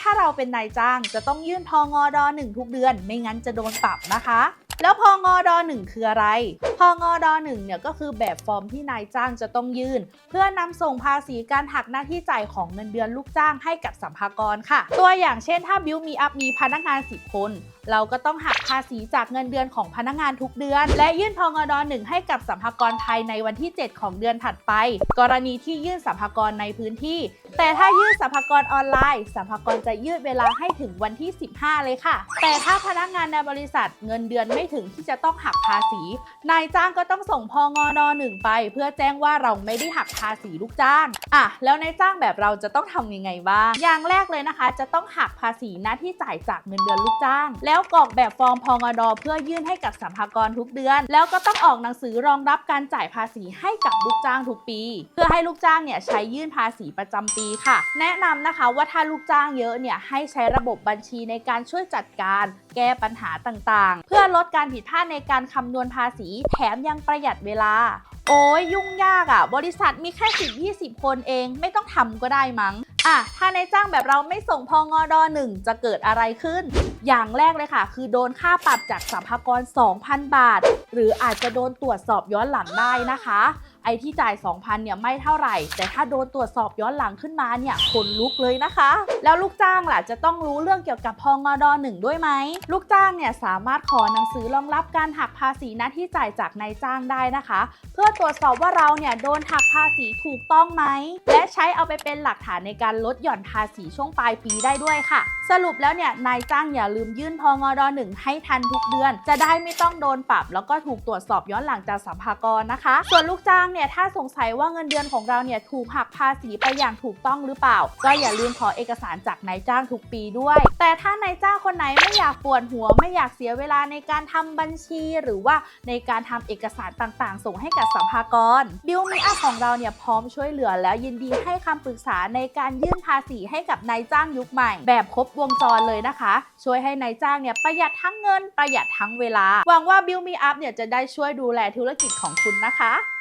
ถ้าเราเป็นนายจ้างจะต้องยื่นพองอดอหนึ่งทุกเดือน ไม่งั้นจะโดนปรับนะคะแล้วพองอดอหนึ่งคืออะไร พองอดอหนึ่งเนี่ยก็คือแบบฟอร์มที่นายจ้างจะต้องยื่น เพื่อนำส่งภาษีการหักหน้าที่จ่ายของเงินเดือนลูกจ้างให้กับสัมภากรค่ะ ตัวอย่างเช่นถ้าบิวมีอัพมีพนักงาน 10 คน เราก็ต้องหักภาษีจากเงินเดือนของพนักงานทุกเดือน และยื่นพองอดหนึ่งให้กับสัมภากรภายในวันที่ 7 ของเดือนถัดไป กรณีที่ยื่นสัมภากรในพื้นที่ แต่ถ้ายื่นสัมภากรออนไลน์ สัมภากรจะยืดเวลาให้ถึงวันที่ 15 เลยค่ะ แต่ถ้าพนักงานในบริษัทเงินเดือนไม่ถึงที่จะต้องหักภาษี นายจ้างก็ต้องส่งพองอดหนึ่งไป เพื่อแจ้งว่าเราไม่ได้หักภาษีลูกจ้างอะแล้วนายจ้างแบบเราจะต้องทำยังไงบ้าง อย่างแรกเลยนะคะ จะต้องหักภาษีหน้าที่จ่ายจากเงินเดือนลูกจ้าง แล้วกรอกแบบฟอร์มพองอดเพื่อยื่นให้กับสัมภากรทุกเดือน แล้วก็ต้องออกหนังสือรองรับการจ่ายภาษีให้กับลูกจ้างทุกปี เพื่อให้ลูกจ้างเนี่ยใช้ยื่นภาษีประจำปีค่ะ แนะนำนะคะว่าถ้าลูกจ้างเยอะเนี่ยให้ใช้ระบบบัญชีในการช่วยจัดการ แก้ปัญหาต่างๆ เพื่อลดการผิดพลาดในการคำนวณภาษี แถมยังประหยัดเวลา โอ้ยยุ่งยากอะ่ะ บริษัทมีแค่ 10 20 คนเอง ไม่ต้องทำก็ได้มั้งอะถ้านายจ้างแบบเราไม่ส่งพองอดอหนึ่งจะเกิดอะไรขึ้น อย่างแรกเลยค่ะ คือโดนค่าปรับจากสัมภากระ2,000 บาท หรืออาจจะโดนตรวจสอบย้อนหลังได้นะคะ ไอ้ที่จ่าย 2,000เนี่ยไม่เท่าไหร่ แต่ถ้าโดนตรวจสอบย้อนหลังขึ้นมาเนี่ยขนลุกเลยนะคะ แล้วลูกจ้างล่ะจะต้องรู้เรื่องเกี่ยวกับพองอดหนึ่งด้วยไหมลูกจ้างเนี่ยสามารถขอหนังสือรองรับการหักภาษีหน้าที่จ่ายจากนายจ้างได้นะคะ เพื่อตรวจสอบว่าเราเนี่ยโดนหักภาษีถูกต้องไหมและใช้เอาไปเป็นหลักฐานในการลดหย่อนภาษีช่วงปลายปีได้ด้วยค่ะสรุปแล้วเนี่ยนายจ้างอย่าลืมยื่นพองอดหนึ่งให้ทันทุกเดือน จะได้ไม่ต้องโดนปรับ แล้วก็ถูกตรวจสอบย้อนหลังจากสัมภากรนะคะ ส่วนลูกจ้างเนี่ยถ้าสงสัยว่าเงินเดือนของเราเนี่ยถูกหักภาษีไปอย่างถูกต้องหรือเปล่า ก็อย่าลืมขอเอกสารจากนายจ้างทุกปีด้วย แต่ถ้านายจ้างคนไหนไม่อยากปวดหัวไม่อยากเสียเวลาในการทำบัญชีหรือว่าในการทำเอกสารต่างๆ ส่งให้กับสัมภากรบิวมีอัพของเราเนี่ยพร้อมช่วยเหลือแล้วยินดีให้คำปรึกษาในการยื่นภาษีให้กับนายจ้างยุคใหม่ แบบครบวงจรเลยนะคะ ช่วยให้นายจ้างเนี่ยประหยัดทั้งเงินประหยัดทั้งเวลาหวังว่าบิลมีอัพเนี่ยจะได้ช่วยดูแลธุรกิจของคุณนะคะ